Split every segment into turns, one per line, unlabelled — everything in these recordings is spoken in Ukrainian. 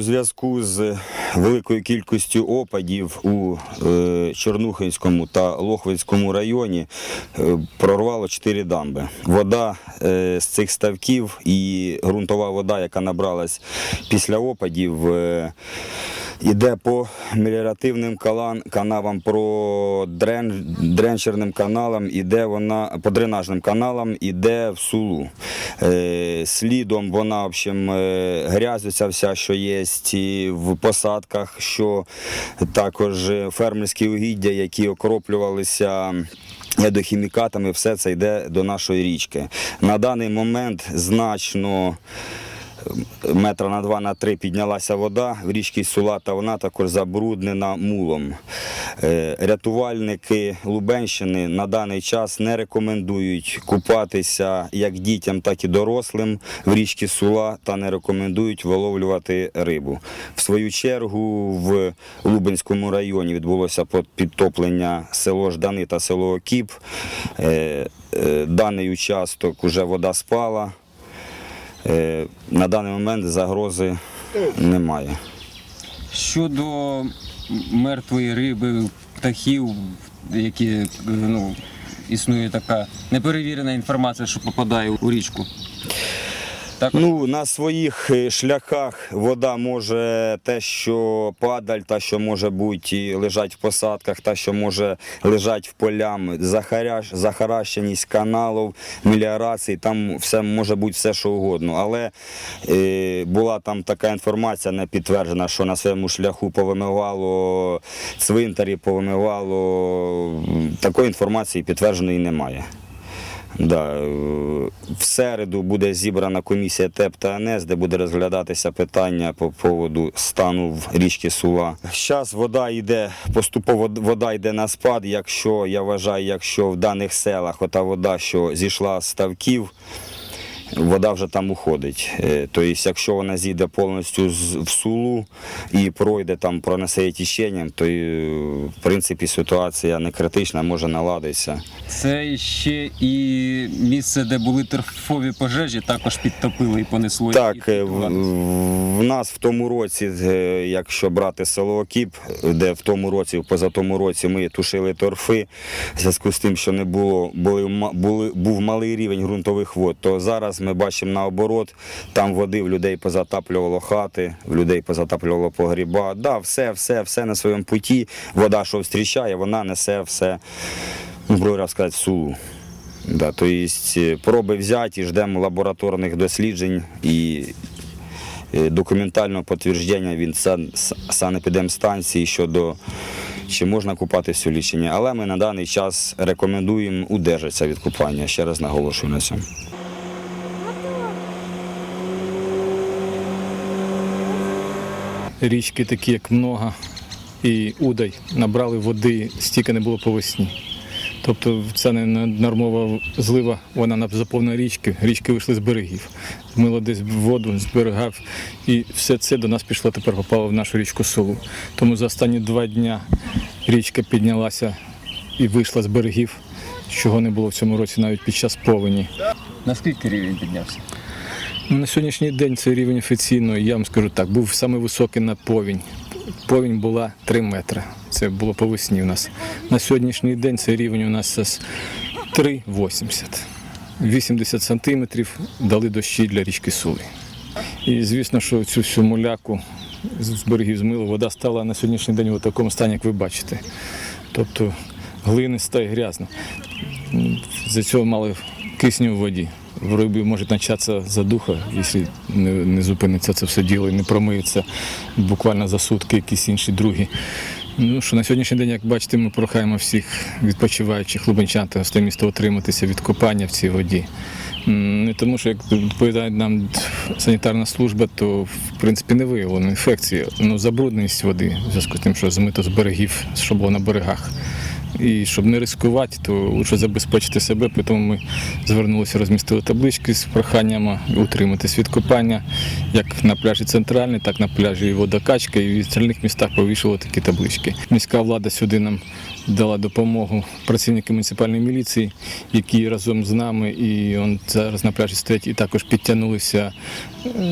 У зв'язку з великою кількістю опадів у е, Чорнухинському та Лохвицькому районі е, прорвало чотири дамби. Вода е, з цих ставків і ґрунтова вода, яка набралась після опадів, е, Іде по меліоративним канавам, по дрен, дренчерним каналам, іде вона по дренажним каналам, іде в сулу. Е, слідом вона, в общем, е, вся, що є і в посадках, що також е, фермерські угіддя, які окроплювалися. Ядохімікатами, все це йде до нашої річки. На даний момент значно метра на два на три піднялася вода в річці Сулата, вона також забруднена мулом. Е, Рятувальники Лубенщини на даний час не рекомендують купатися як дітям, так і дорослим в річці Сула та не рекомендують виловлювати рибу. В свою чергу в Лубенському районі відбулося підтоплення село Ждани та село Окіп. Е, е, Даний участок вже вода спала. Е, На даний момент загрози немає.
Щодо мертвої риби, птахів, які е, ну, існує така неперевірена інформація, що попадає у річку. Так,
Ну, на своїх е, шляхах вода може те, що падаль, та, що може бути лежать в посадках, та, що може лежать в полям, захаращеність каналів, меліорацій, там все може бути все, що угодно. Але е, була там така інформація не підтверджена, що на своєму шляху повимивало цвинтарі, повимивало. Такої інформації підтвердженої немає. Да. е, В середу буде зібрана комісія ТЕП та НС, де буде розглядатися питання по поводу стану в річці Сула. Зараз вода йде, поступово вода йде на спад, якщо я вважаю, якщо в даних селах ота вода, що зійшла з ставків, вода вже там уходить. Тобто, якщо вона зійде повністю в сулу і пройде там, пронесе тіченням, то е, в принципі ситуація не критична, може наладитися.
це ще і місце, де були торфові пожежі, також підтопили і понесло.
Так,
і
е, в, в нас в тому році, якщо брати село Окіп, де в тому році, в позатому році ми тушили торфи, в зв'язку з тим, що не було, були, були, був малий рівень ґрунтових вод, то зараз ми бачимо наоборот, там води в людей позатаплювало хати, в людей позатаплювало погріба. Да, все, все, все на своєму путі. Вода, що зустрічає, вона несе все, ну, говоря, сказати, сулу. Да, то е, проби взяті, ждемо лабораторних досліджень і е, документального підтвердження від сан- санепідемстанції щодо чи можна купатися у ліченні. Але ми на даний час рекомендуємо удержатися від купання. Ще раз наголошую на цьому.
Річки такі, як много і Удай, набрали води, стільки не було по весні. Тобто ця нормова злива, вона заповнила річки, річки вийшли з берегів, змило десь воду з берегів, і все це до нас пішло, тепер попало в нашу річку Сулу. Тому за останні два дні річка піднялася і вийшла з берегів, чого не було в цьому році навіть під час повені.
Наскільки рівень піднявся?
На сьогоднішній день цей рівень офіційно, я вам скажу так, був самий високий на повінь. Повінь була 3 метри. Це було по весні у нас. На сьогоднішній день цей рівень у нас 3,80. 80 сантиметрів дали дощі для річки Сули. І звісно, що цю всю муляку з берегів змило, вода стала на сьогоднішній день у такому стані, як ви бачите. Тобто глиниста і грязна. За цього мало кисню в воді. Рибі може початися задуха, якщо не, не зупиниться це все діло і не промиється буквально за сутки якісь інші другі. Ну що на сьогоднішній день, як бачите, ми прохаємо всіх відпочиваючих лубенчан та гостей міста утриматися від купання в цій воді. Не тому, що як відповідає нам санітарна служба, то в принципі не виявлено інфекції. Ну, забрудненість води в зв'язку з тим, що змито з берегів, що було на берегах. І щоб не ризикувати, то лучше забезпечити себе. Тому ми звернулися, розмістили таблички з проханням утриматись від купання, як на пляжі центральний, так на пляжі водокачка, і в остальних містах повішали такі таблички. Міська влада сюди нам дала допомогу працівники муніципальної міліції, які разом з нами і он зараз на пляжі стоять, і також підтягнулися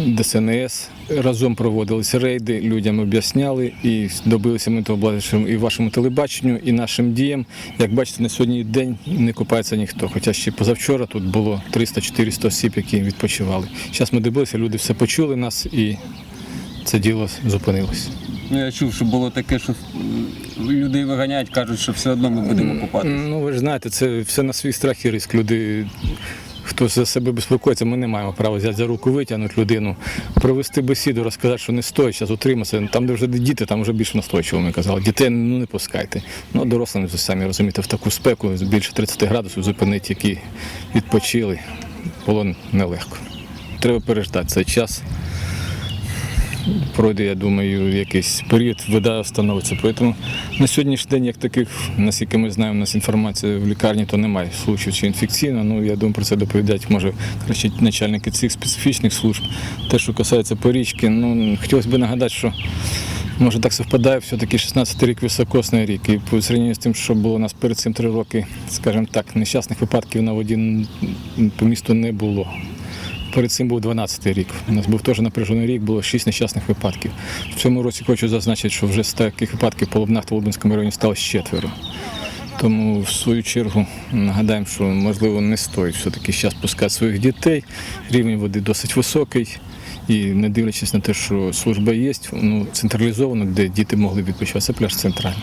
ДСНС. Разом проводилися рейди, людям об'ясняли і добилися ми того і вашому телебаченню, і нашим діям. Як бачите, на сьогодні день не купається ніхто. Хоча ще позавчора тут було 300-400 осіб, які відпочивали. Зараз ми добилися, люди все почули нас і це діло зупинилося.
Ну, я чув, що було таке, що м, людей виганяють, кажуть, що все одно ми будемо купатися.
Ну, ви ж знаєте, це все на свій страх і риск. Люди, хто за себе безпокоїться, ми не маємо права взяти за руку, витягнути людину, провести бесіду, розказати, що не стоїть, зараз утриматися. Там, де вже діти, там вже більше настойчиво, ми казали. Дітей ну, не пускайте. Ну, дорослим, ви самі розумієте, в таку спеку більше 30 градусів зупинити, які відпочили, було нелегко. Треба переждати цей час. Пройде, я думаю, якийсь період, вода встановиться. Тому на сьогоднішній день, як таких, наскільки ми знаємо, у нас інформація в лікарні, то немає случаїв чи інфекційно. Ну я думаю, про це доповідають може краще начальники цих специфічних служб. Те, що касається порічки, ну хотілося б нагадати, що може так совпадає, все-таки 16 рік високосний рік. І по зрівнянню з тим, що було у нас перед цим три роки, скажімо так, нещасних випадків на воді по місту не було. Перед цим був 12-й рік. У нас був теж напряжений рік, було 6 нещасних випадків. В цьому році хочу зазначити, що вже з таких випадків по Лубнах та Лубенському районі стало четверо. Тому в свою чергу нагадаємо, що можливо не стоїть все-таки зараз пускати своїх дітей. Рівень води досить високий. І не дивлячись на те, що служба є, ну, централізовано, де діти могли відпочивати, це пляж центральний.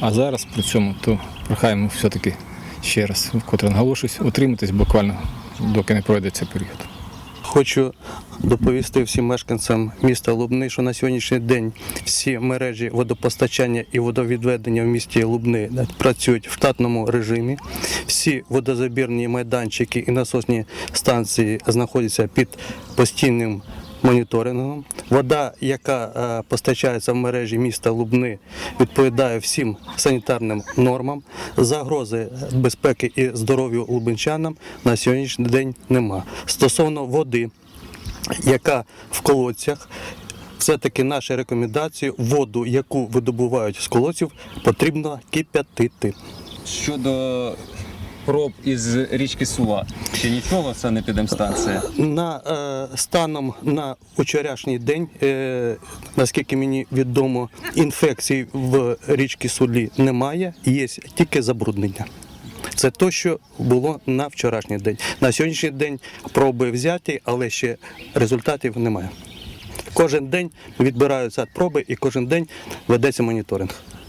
А зараз при цьому то прохаємо все-таки ще раз, вкотре наголошуюсь, утриматись буквально, доки не пройде цей період.
Хочу доповісти всім мешканцям міста Лубни, що на сьогоднішній день всі мережі водопостачання і водовідведення в місті Лубни працюють в штатному режимі. Всі водозабірні майданчики і насосні станції знаходяться під постійним моніторингом. Вода, яка е, постачається в мережі міста Лубни, відповідає всім санітарним нормам. Загрози безпеки і здоров'ю лубенчанам на сьогоднішній день нема. Стосовно води, яка в колодцях. Все-таки наші рекомендації, воду, яку видобувають з колодців, потрібно кип'ятити.
Щодо проб із річки Сула, ще нічого, це не підемстанція.
На е, станом на вчорашній день, е, наскільки мені відомо, інфекцій в річці Сулі немає, є тільки забруднення. Це те, що було на вчорашній день. На сьогоднішній день проби взяті, але ще результатів немає. Кожен день відбираються проби і кожен день ведеться моніторинг.